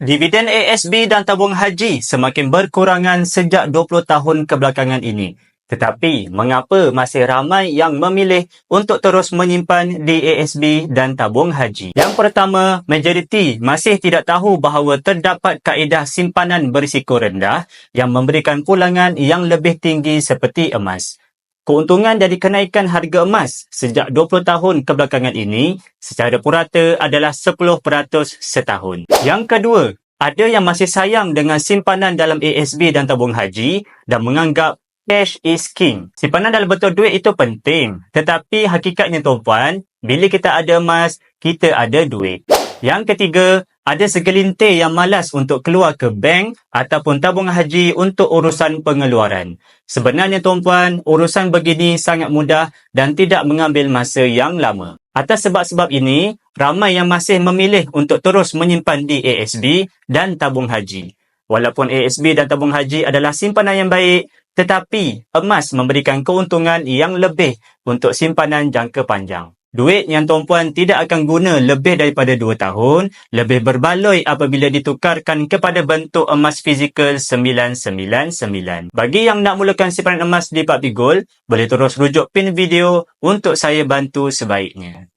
Dividen ASB dan tabung haji semakin berkurangan sejak 20 tahun kebelakangan ini. Tetapi, mengapa masih ramai yang memilih untuk terus menyimpan di ASB dan tabung haji? Yang pertama, majoriti masih tidak tahu bahawa terdapat kaedah simpanan berisiko rendah yang memberikan pulangan yang lebih tinggi seperti emas. Keuntungan dari kenaikan harga emas sejak 20 tahun kebelakangan ini secara purata adalah 10% setahun. Yang kedua, ada yang masih sayang dengan simpanan dalam ASB dan tabung haji dan menganggap cash is king. Simpanan dalam bentuk duit itu penting. Tetapi hakikatnya tuan-puan, bila kita ada emas, kita ada duit. Yang ketiga, ada segelintir yang malas untuk keluar ke bank ataupun tabung haji untuk urusan pengeluaran. Sebenarnya tuan-puan, urusan begini sangat mudah dan tidak mengambil masa yang lama. Atas sebab-sebab ini, ramai yang masih memilih untuk terus menyimpan di ASB dan tabung haji. Walaupun ASB dan tabung haji adalah simpanan yang baik, tetapi emas memberikan keuntungan yang lebih untuk simpanan jangka panjang. Duit yang tuan-puan tidak akan guna lebih daripada 2 tahun, lebih berbaloi apabila ditukarkan kepada bentuk emas fizikal 999. Bagi yang nak mulakan simpanan emas di PUBG Gold, boleh terus rujuk pin video untuk saya bantu sebaiknya.